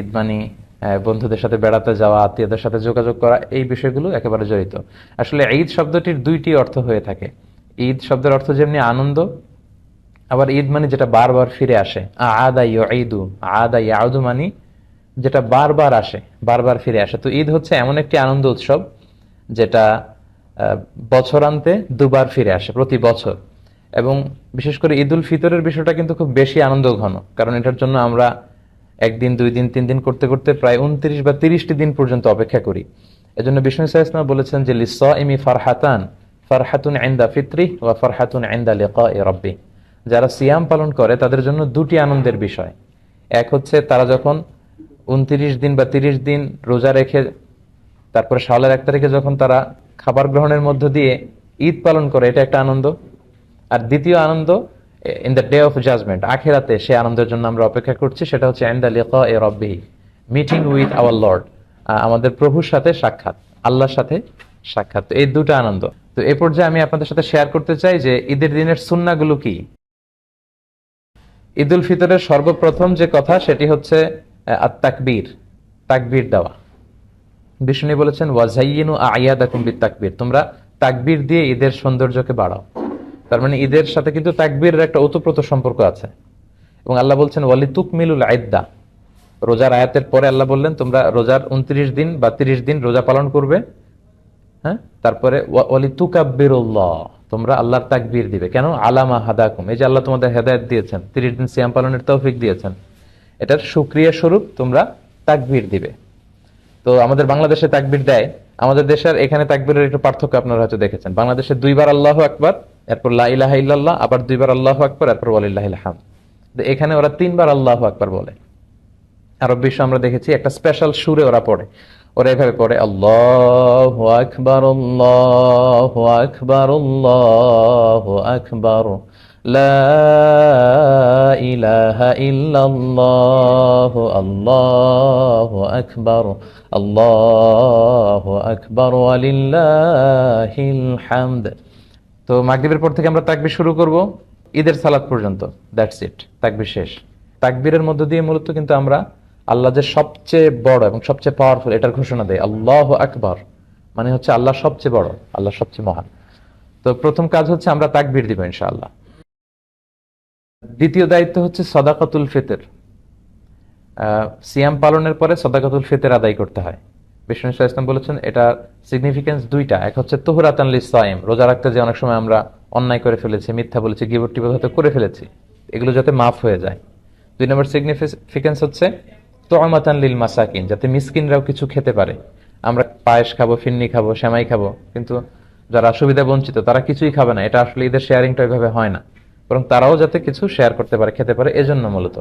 ঈদ বন্ধুদের সাথে বেড়াতে যাওয়া, আত্মীয়দের সাথে যোগাযোগ করা, এই বিষয়গুলো একেবারে জড়িত। আসলে ঈদ শব্দটির দুইটি অর্থ হয়ে থাকে। ঈদ শব্দের অর্থ যেমনি আনন্দ, আবার ঈদ মানে যেটা বারবার ফিরে আসে আদা ঈদু আদা ইয়াউদু মানি যেটা বারবার আসে, বারবার ফিরে আসে। তো ঈদ হচ্ছে এমন একটি আনন্দ উৎসব, যেটা বছরান্তে দুবার ফিরে আসে প্রতি বছর। এবং বিশেষ করে ঈদুল ফিতরের বিষয়টা কিন্তু খুব বেশি আনন্দ ঘন কারণ এটার জন্য আমরা একদিন, দুই দিন, তিন দিন করতে করতে প্রায় উনত্রিশ বা তিরিশটি দিন পর্যন্ত অপেক্ষা করি। এজন্য বিষ্ণু ইসলাম বলেছেন যে লিস ইমি ফারহাতান, ফারহাতুন আইন্দা ফিত্রি ওয়া ফারহাতুন আইন্দা লিকা রব্বি। যারা সিয়াম পালন করে, তাদের জন্য দুটি আনন্দের বিষয়। এক হচ্ছে, তারা যখন উনত্রিশ দিন বা তিরিশ দিন রোজা রেখে, তারপরে শাওয়ালের এক তারিখে যখন তারা খাবার গ্রহণের মধ্য দিয়ে ঈদ পালন করে, এটা একটা আনন্দ। আর দ্বিতীয় আনন্দ in the day of judgment আখেরাতে সে আনন্দের জন্য আমরা অপেক্ষা করছি, সেটা হচ্ছে এন্ডা লিকা এ রব্বিহি মিটিং উইথ আওয়ার লর্ড আমাদের প্রভুর সাথে সাক্ষাৎ, আল্লাহর সাথে সাক্ষাৎ। এই দুটো আনন্দ। তো এই পর্যায়ে আমি আপনাদের সাথে শেয়ার করতে চাই যে, ঈদের দিনের সুন্নাগুলো কি? ঈদ উল ফিতরের সর্বপ্রথম যে কথা, সেটি হচ্ছে তাকবীর তাকবীর দেওয়া। বিষ্ণু বলেছেন ওয়াজাইনু বিত তাকবীর তোমরা তাকবীর দিয়ে ঈদের সৌন্দর্যকে বাড়াও। তার মানে ঈদের সাথে কিন্তু তাকবীরের একটা ওতপ্রোত সম্পর্ক আছে। এবং আল্লাহ বলছেন ওয়ালি তুক মিলুল আইদ্দা। রোজার আয়াতের পরে আল্লাহ বললেন, তোমরা রোজার উনত্রিশ দিন বা তিরিশ দিন রোজা পালন করবে। হ্যাঁ? তারপরে ওয়া- ওয়ালি তুকাব্বিরুল্লাহ তোমরা আল্লাহর তাকবীর দিবে। কেন? আলামা হাদাকুম। এই যে আল্লাহ তোমাদের হেদায়েত দিয়েছেন, তিরিশ দিন সিয়াম পালনের তৌফিক দিয়েছেন। এটার সুক্রিয়া স্বরূপ তোমরা তাকবীর দিবে। তো আমাদের বাংলাদেশে তাকবীর দেয়। আমাদের দেশের এখানে তাকবীরের একটু পার্থক্য আপনারা হয়তো দেখেছেন। বাংলাদেশে দুইবার আল্লাহ আকবার এরপর লা ইলাহা ইল্লাল্লাহ, আবার দুইবার আল্লাহ আকবার, এরপর ওয়ালিল্লাহিল হামদ। এখানে ওরা তিনবার আল্লাহ আকবার বলে। আরব বিশ্ব আমরা দেখেছি একটা স্পেশাল সুরে ওরা পড়ে। ওরা এভাবে পড়ে, আল্লাহ আকবার আকবার, আল্লাহ আকবার আল্লাহু আকবার আল্লাহু আকবার, ওয়ালিল্লাহিল হামদ। তো মাগরিবের পর থেকে আমরা তাকবির শুরু করব, ঈদের সালাত পর্যন্ত। দ্যাটস ইট তাকবির শেষ। তাকবীরের মধ্য দিয়ে মূলত কিন্তু আমরা আল্লাহ যে সবচেয়ে বড় এবং সবচেয়ে পাওয়ারফুল এটার ঘোষণা দেয় আল্লাহ আকবার। মানে হচ্ছে আল্লাহ সবচেয়ে বড়, আল্লাহ সবচেয়ে মহান। তো প্রথম কাজ হচ্ছে আমরা তাকবির দিব ইনশাআল্লাহ। দ্বিতীয় দায়িত্ব হচ্ছে সদাকাতুল ফিতর। সিয়াম পালনের পরে সদাকাতুল ফিতর আদায় করতে হয়। বিষ্ণু ইসলাম বলেছেন, এটা সিগনিফিকেন্স দুইটা। এক হচ্ছে তুহরাতান সাইম, রোজা রাখতে যে অনেক সময় আমরা অন্যায় করে ফেলেছি, মিথ্যা বলেছি গিবট টিবত হয়তো করে ফেলেছি, এগুলো যাতে মাফ হয়ে যায়। দুই নম্বর সিগনিফিকেন্স হচ্ছে তোয়ামাতান মাসাকিন, যাতে মিসকিনরাও কিছু খেতে পারে। আমরা পায়েস খাব, ফিন্নি খাব শ্যামাই খাব, কিন্তু যারা সুবিধা বঞ্চিত, তারা কিছুই খাবে না। এটা আসলে ঈদের শেয়ারিংটা ওইভাবে হয় না। বরং তারাও যাতে কিছু শেয়ার করতে পারে, খেতে পারে, এজন্য মূলত।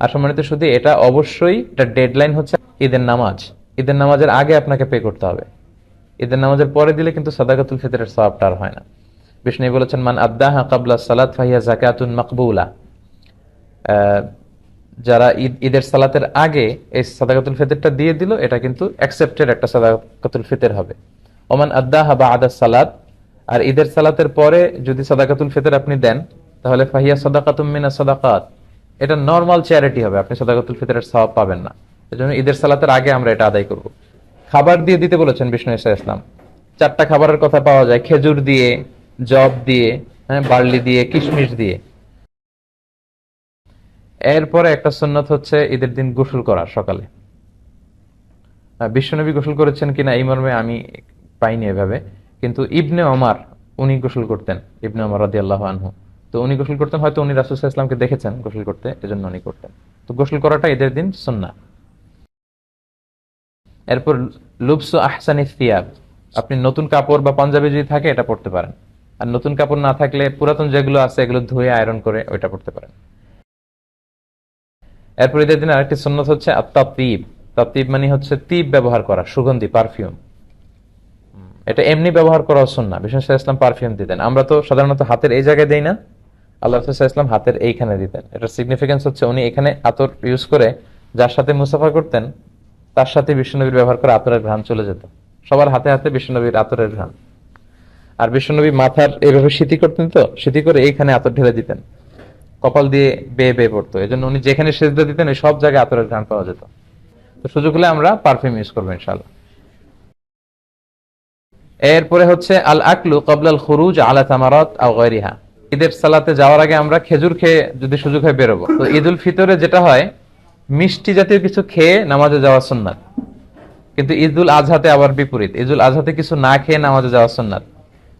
আর সম্মানিত শুধু এটা অবশ্যই, এটা ডেডলাইন হচ্ছে ঈদের নামাজ। ঈদের নামাজের আগে আপনাকে পে করতে হবে। ঈদের নামাজের পরে দিলে কিন্তু সাদাকাতুল ফিতরের সওয়াবটা আর হয় না। বিষ্ণু বলেছেন, মান আদ্দাহা কাবলা সালাত ফাহিয়া জাকাতুন মাকবুলা। যারা ঈদ, ঈদের সালাতের আগে এই সাদাকাতুল ফিতরটা দিয়ে দিল, এটা কিন্তু অ্যাকসেপ্টেড একটা সাদাকাতুল ফিতর হবে। ওমান আদ্দাহা বা আদা সালাত। আর ঈদের সালাতের পরে যদি সাদাকাতুল ফিতর আপনি দেন, তাহলে ফাহিয়া সাদাকাতুম মিনা সাদাকাত। এটা নর্মাল চ্যারিটি হবে, আপনি সাদাকাতুল ফিতরের সওয়াব পাবেন না। এজন্য ঈদের সালাতের আগে আমরা এটা আদায় করব। খাবার দিয়ে দিতে বলেছেন বিষ্ণু ইসা ইসলাম। চারটা খাবারের কথা পাওয়া যায়, খেজুর দিয়ে, জব দিয়ে হ্যাঁ বার্লি দিয়ে, কিশমিশ দিয়ে। এরপরে একটা সুন্নত হচ্ছে ঈদের দিন গোসল করা সকালে। বিশ্বনবী গোসল করেছেন কিনা এই মর্মে আমি পাইনি এভাবে, কিন্তু ইবনে অমার উনি গোসল করতেন, ইবনে ওমর রাদি আল্লাহ আনহু। তো উনি গোসল করতেন, হয়তো উনি রাসুল ইসলামকে দেখেছেন গোসল করতে, এজন্য উনি করতেন। তো গোসল করাটা ঈদের দিন সুন্না এরপর লুবসু আহসানি থিয়াব আপনি নতুন কাপড় বা পাঞ্জাবি যদি থাকে, এটা পড়তে পারেন। আর নতুন কাপড় না থাকলে পুরাতন যেগুলো আছে, এগুলো ধুয়ে আয়রন করে ওইটা পড়তে পারেন। এরপর ঈদের দিন আরেকটি সুন্নত হচ্ছে আত্মাতিব তাতিব মানে হচ্ছে তিব ব্যবহার করা, সুগন্ধি, পারফিউম। এটা এমনি ব্যবহার করা সুন্না বিষ্ণু সাহা ইসলাম পারফিউম দিতেন। আমরা তো সাধারণত হাতের এই জায়গায় দেই না। আল্লাহ রসুল ইসলাম হাতের এইখানে দিতেন। এটার সিগনিফিকেন্স হচ্ছে উনি এখানে আতর ইউজ করে, যার সাথে মুসাফা করতেন তার সাথে বিষ্ণুনবীর ব্যবহার করে আতরের ঘ্রাণ চলে যেত। সবার হাতে হাতে বিষ্ণুনবীর আতরের ঘ্রাণ। আর বিষ্ণুনবী মাথার এইভাবে স্মৃতি করতেন তো স্মৃতি করে এইখানে আতর ঢেলে দিতেন। কপাল দিয়ে বেয়ে বেয়ে পড়তো। এই জন্য উনি যেখানে সেজদা দিতেন, ওই সব জায়গায় আতরের ঘ্রাণ পাওয়া যেত। তো সুযোগ হলে আমরা পারফিউম ইউজ করব ইনশাল্লাহ এরপরে হচ্ছে আল আকলু কবলাল খুরুজ আলা তামারত আও গায়রিহা। ঈদের সালাতে যাওয়ার আগে আমরা খেজুর খেয়ে যদি সুযোগ হয় বেরোবো। তো ঈদ উল ফিতরে যেটা হয় মিষ্টি জাতীয় কিছু খেয়ে নামাজে যাওয়া সুন্নাত। কিন্তু ঈদুল আজহাতে আবার বিপরীত। ঈদুল আজহাতে কিছু না খেয়ে নামাজে যাওয়া সুন্নাত।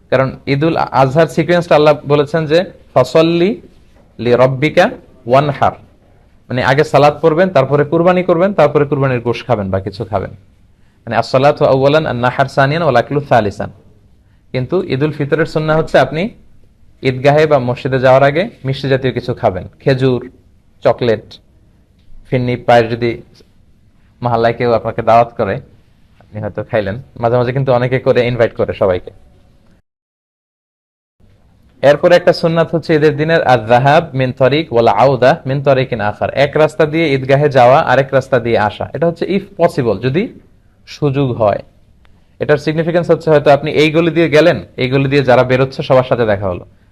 কারণ ঈদুল আজহার সিকোয়েন্সটা আল্লাহ বলেছেন যে, ফসল্লি লি রব্বিকা ওয়ান হার মানে আগে সালাদ পড়বেন, তারপরে কুরবানি করবেন, তারপরে কুরবানির গোশ খাবেন বা কিছু খাবেন। মানে আর নাহার সানিয়ান ওয়া লাকলু সালিসান। কিন্তু ঈদুল ফিতরের সুন্নাহ হচ্ছে আপনি ঈদগাহে বা মসজিদে যাওয়ার আগে মিষ্টি জাতীয় কিছু খাবেন। খেজুর, চকলেট ফিন্নি পায়ের যদি মহল্লায় কেউ আপনাকে দাওয়াত করে, আপনি হয়তো খাইলেন। মাঝে মাঝে কিন্তু অনেকে করে ইনভাইট করে সবাইকে। এরপরে একটা সুন্নাত হচ্ছে ঈদের দিনের আর জাহাব মিন তরিক ওয়ালা আউদা মিন তরিকিন আখার। এক রাস্তা দিয়ে ঈদগাহে যাওয়া, আরেক রাস্তা দিয়ে আসা। এটা হচ্ছে ইফ পসিবল যদি সুযোগ হয়। এটার সিগনিফিকেন্স হচ্ছে হয়তো আপনি এই গলি দিয়ে গেলেন, এই গলি দিয়ে যারা বেরোচ্ছে, সবার সাথে দেখা হলো।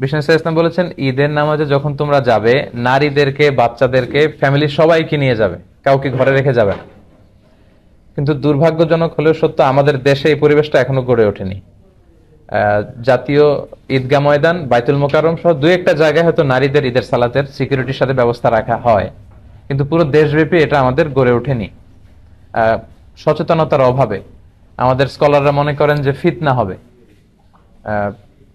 বিষ্ণু বলেছেন, ঈদের নামাজে যখন তোমরা যাবে, নারীদেরকে, বাচ্চাদেরকে ফ্যামিলির সবাইকে নিয়ে যাবে। কাউকে ঘরে রেখে যাবে কিন্তু দুর্ভাগ্যজনক হলেও সত্য, আমাদের দেশে এই পরিবেশটা এখনও গড়ে ওঠেনি। জাতীয় ঈদগাহ ময়দান, বাইতুল মোকাররম সহ দু একটা জায়গায় হয়তো নারীদের ঈদের সালাতের সিকিউরিটির সাথে ব্যবস্থা রাখা হয়। কিন্তু পুরো দেশব্যাপী এটা আমাদের গড়ে ওঠেনি। সচেতনতার অভাবে আমাদের স্কলাররা মনে করেন যে ফিতনা হবে।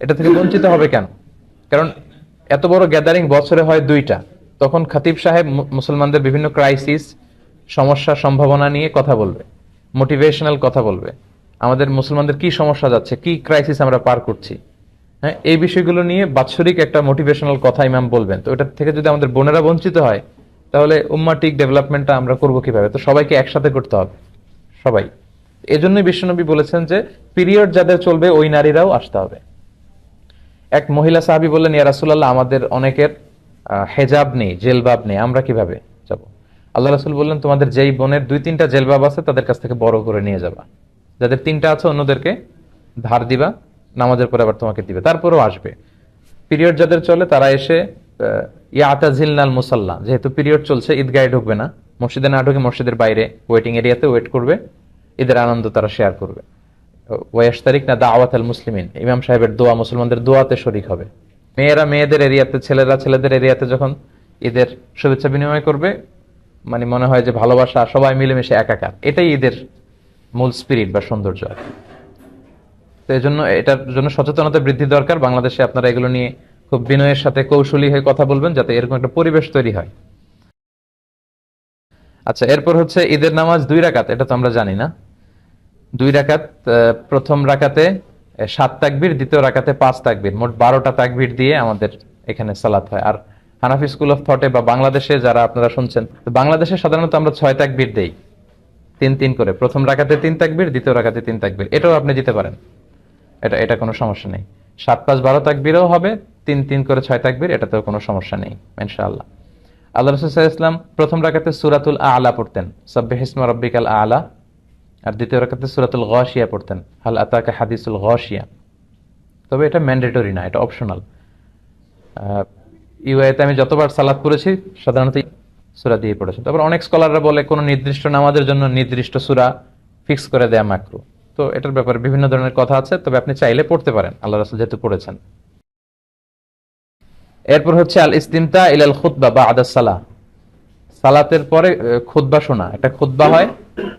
এটা থেকে বঞ্চিত হবে কেন? কারণ এত বড় গ্যাদারিং বছরে হয় দুইটা। তখন খাতিব সাহেব মুসলমানদের বিভিন্ন ক্রাইসিস সমস্যা সম্ভাবনা নিয়ে কথা বলবে মোটিভেশনাল কথা বলবে। আমাদের মুসলমানদের কি সমস্যা যাচ্ছে, কি ক্রাইসিস আমরা পার করছি? হ্যাঁ এই বিষয়গুলো নিয়ে বাৎসরিক একটা মোটিভেশনাল কথা ইমাম বলবেন। তো এটা থেকে যদি আমাদের বোনেরা বঞ্চিত হয়, তাহলে উম্মাটিক ডেভেলপমেন্টটা আমরা করব কীভাবে? তো সবাইকে একসাথে করতে হবে, সবাই। এজন্যই বিশ্বনবী বলেছেন যে, পিরিয়ড যাদের চলবে, ওই নারীরাও আসতে হবে। এক মহিলা সাহাবী বললেন, ইয়া রাসূলুল্লাহ, আমাদের অনেকের হেজাব নেই, জেলবাব নেই, আমরা কীভাবে যাব? আল্লাহ রাসূল বললেন, তোমাদের যেই বোনের দুই তিনটা জেলবাব আছে, তাদের কাছ থেকে বড় করে নিয়ে যাবা। যাদের তিনটা আছে, অন্যদেরকে ধার দিবা, নামাজের পরে আবার তোমাকে দিবে, তারপরেও আসবে। পিরিয়ড যাদের চলে, তারা এসে ইয়াতাজিলনাল মুসাল্লা, যেহেতু পিরিয়ড চলছে, ঈদগাহে ঢুকবে না, মসজিদে না ঢুকে মসজিদের বাইরে, ওয়েটিং এরিয়াতে ওয়েট করবে, ঈদের আনন্দ তারা শেয়ার করবে। ওয়াশ তারিখ না দাওয়াত আল মুসলিমিন? ইমাম সাহেবের দোয়া মুসলমানদের দোয়াতে শরিক হবে। মেয়েরা মেয়েদের এরিয়াতে, ছেলেরা ছেলেদের এরিয়াতে যখন ঈদের শুভেচ্ছা বিনিময় করবে মানে মনে হয় যে ভালোবাসা, সবাই মিলেমিশে একাকার। এটাই ঈদের মূল স্পিরিট বা সৌন্দর্য আর। তো এই জন্য এটার জন্য সচেতনতা বৃদ্ধি দরকার। বাংলাদেশে আপনারা এগুলো নিয়ে খুব বিনয়ের সাথে কৌশলী হয়ে কথা বলবেন, যাতে এরকম একটা পরিবেশ তৈরি হয়। আচ্ছা এরপর হচ্ছে ঈদের নামাজ দুই রাকাত, এটা তো আমরা জানি না। দুই রাকাত প্রথম রাকাতে সাত তাকবির, দ্বিতীয় রাকাতে পাঁচ তাকবির। মোট বারোটা তাকবির দিয়ে আমাদের এখানে সালাত হয়। আর হানাফি স্কুল অফ থটে বা বাংলাদেশে যারা আপনারা শুনছেন বাংলাদেশে সাধারণত আমরা ছয় তাকবির দেই। তিন তিন করে। প্রথম রাকাতে তিন তাকবির, দ্বিতীয় রাকাতে তিন তাকবির। এটাও আপনি দিতে পারেন। এটা এটা কোনো সমস্যা নেই। সাত, পাঁচ, বারো তাকবিরও হবে, তিন তিন করে ছয় তাকবির, এটাতেও কোনো সমস্যা নেই, ইনশাআল্লাহ। আল্লাহ রসুল ইসলাম প্রথম রাকাতে সুরাতুল আলা পড়তেন। সব্বে হিসমা রব্বিকাল আলা। আর দ্বিতীয় রাকাতে সুরাতুল গশিয়া পড়তেন। হাল আতাকা হাদিসুল গশিয়া। তবে এটা ম্যান্ডেটরি না, এটা অপশনাল। ইউআইতে আমি যতবার সালাদ পড়েছি, সাধারণত সুরা দিয়ে পড়েছি। তারপর অনেক স্কলাররা বলে, কোনো নির্দিষ্ট নামাজের জন্য নির্দিষ্ট সুরা ফিক্স করে দেয়া মাকরু। তো এটার ব্যাপারে বিভিন্ন ধরনের কথা আছে, তবে আপনি চাইলে পড়তে পারেন, আল্লাহ রাসুল যেহেতু পড়েছেন। এরপর হচ্ছে আল ইস্তিমতা ইলাল খুতবা বা আদাস সালাহ। সালাতের পরে খুতবা শোনা। একটা খুতবা হয়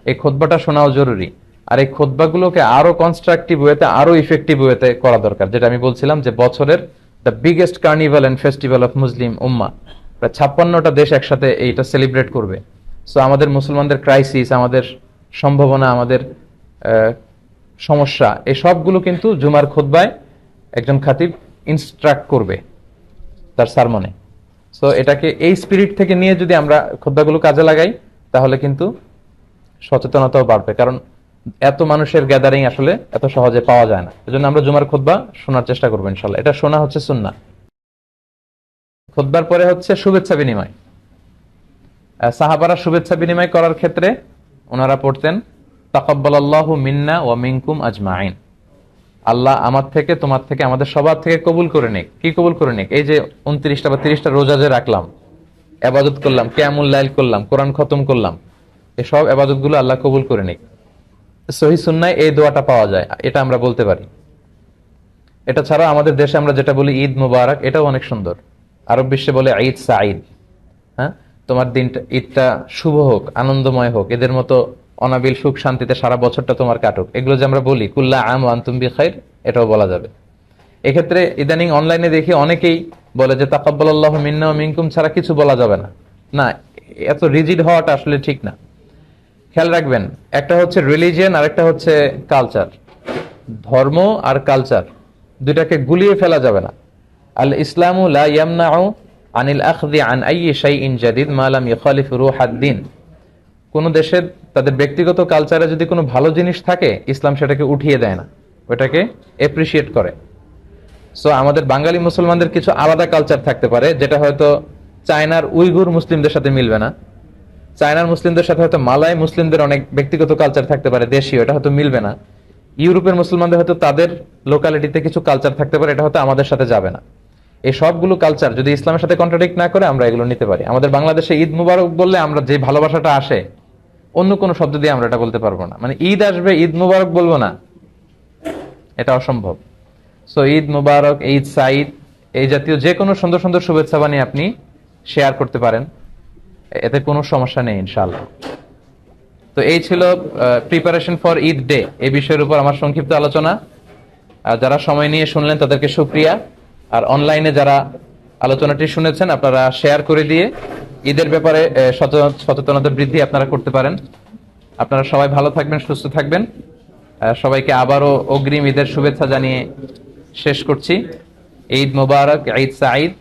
এই খোদবাটা শোনাও জরুরি। আর এই খোদবাগুলোকে আরও কনস্ট্রাকটিভ ওয়েতে আরও ইফেক্টিভ ওয়েতে করা দরকার। যেটা আমি বলছিলাম যে বছরের the biggest carnival and festival of Muslim উম্মা প্রায় ছাপ্পান্নটা দেশ একসাথে এইটা সেলিব্রেট করবে। সো আমাদের মুসলমানদের ক্রাইসিস আমাদের সম্ভাবনা, আমাদের সমস্যা, এই সবগুলো কিন্তু জুমার খোদবায় একজন খাতিব ইনস্ট্রাক্ট করবে তার সারমনে সো এটাকে এই স্পিরিট থেকে নিয়ে যদি আমরা খোদ্দাগুলো কাজে লাগাই, তাহলে কিন্তু সচেতনতাও বাড়বে। কারণ এত মানুষের গ্যাদারিং আসলে এত সহজে পাওয়া যায় না। এজন্য আমরা জুমার খোদবা শোনার চেষ্টা করব, ইনশাল্লাহ। এটা শোনা হচ্ছে সুন্না খোদবার পরে হচ্ছে শুভেচ্ছা বিনিময়। সাহাবারা শুভেচ্ছা বিনিময় করার ক্ষেত্রে ওনারা পড়তেন, তাকাব্বালাল্লাহু মিন্না ওয়া মিনকুম আজমাইন আল্লাহ আমার থেকে, তোমার থেকে, আমাদের সবার থেকে কবুল করে নিক। কি কবুল করে নিক? এই যে উনত্রিশটা বা তিরিশটা রোজা যে রাখলাম, আবাদত করলাম কেমন লাইল করলাম, কোরআন খতম করলাম এসব আবাদতগুলো আল্লাহ কবুল করে নিক সহি সুন্নায় এই দোয়াটা পাওয়া যায়, এটা আমরা বলতে পারি। এটা ছাড়া আমাদের দেশে আমরা যেটা বলি ঈদ মুবারক, এটাও অনেক সুন্দর। আরব বিশ্বে বলে ঈদ সাঈদ। হ্যাঁ? তোমার দিনটা, ঈদটা শুভ হোক, আনন্দময় হোক, এদের মতো অনাবিল সুখ শান্তিতে সারা বছরটা তোমার কাটুক। এগুলো যে আমরা বলি, কুল্লা আম আন্তুম বি খাইর এটাও বলা যাবে। এক্ষেত্রে ইদানিং অনলাইনে দেখি অনেকেই বলে যে, তাকাব্বালাল্লাহু মিন্না মিনকুম ছাড়া কিছু বলা যাবে না। না, এত রিজিড হওয়াটা আসলে ঠিক না। খেয়াল রাখবেন, একটা হচ্ছে রিলিজিয়ান আর একটা হচ্ছে কালচার ধর্ম আর কালচার দুইটাকে গুলিয়ে ফেলা যাবে না। আল ইসলামু লা আনিল আখদি আন আইয়ি শাইইন জাদিদ মা লাম ইখালিফ রূহাদ-দ্বীন কোন দেশের, তাদের ব্যক্তিগত কালচারে যদি কোনো ভালো জিনিস থাকে, ইসলাম সেটাকে উঠিয়ে দেয় না। ওটাকে এপ্রিসিয়েট করে। সো আমাদের বাঙালি মুসলমানদের কিছু আলাদা কালচার থাকতে পারে, যেটা হয়তো চায়নার উইগুর মুসলিমদের সাথে মিলবে না। চায়নার মুসলিমদের সাথে হয়তো মালয় মুসলিমদের অনেক ব্যক্তিগত কালচার থাকতে পারে, দেশীয়, এটা হয়তো মিলবে না। ইউরোপের মুসলমানদের হয়তো তাদের লোকালিটিতে কিছু কালচার থাকতে পারে, এটা হয়তো আমাদের সাথে যাবে না। এই সবগুলো কালচার যদি ইসলামের সাথে কন্ট্রাডিক্ট না করে, আমরা এগুলো নিতে পারি। আমাদের বাংলাদেশে ঈদ মুবারক বললে আমরা যে ভালোবাসাটা আসে, অন্য কোনো শব্দ দিয়ে আমরা এটা বলতে পারব না। মানে ঈদ আসবে, ঈদ মুবারক বলব না। এটা অসম্ভব। সো ঈদ মুবারক, ঈদ সাইদ এই জাতীয় যে কোনো সুন্দর সুন্দর শুভেচ্ছা বানিয়ে আপনি শেয়ার করতে পারেন। এতে কোনো সমস্যা নেই, ইনশাআল্লাহ। তো এই ছিল প্রিপারেশন ফর ঈদ ডে এই বিষয়ের উপর আমার সংক্ষিপ্ত আলোচনা। আর যারা সময় নিয়ে শুনলেন, তাদেরকে সুক্রিয়া আর অনলাইনে যারা আলোচনাটি শুনেছেন, আপনারা শেয়ার করে দিয়ে ঈদের ব্যাপারে সচেতনতা বৃদ্ধি আপনারা করতে পারেন। আপনারা সবাই ভালো থাকবেন, সুস্থ থাকবেন। সবাইকে আবারও অগ্রিম ঈদের শুভেচ্ছা জানিয়ে শেষ করছি। ঈদ মুবারক, ঈদ সাঈদ।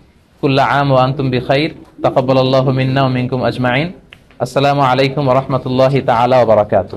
কুল্লা আম ওয়া আনতুম বিখাইর। তাকাব্বালাল্লাহু মিন্না ওয়া মিনকুম আজমাইন আসসালামু আলাইকুম ওয়া রাহমাতুল্লাহি তাআলা ওয়া বারাকাতুহু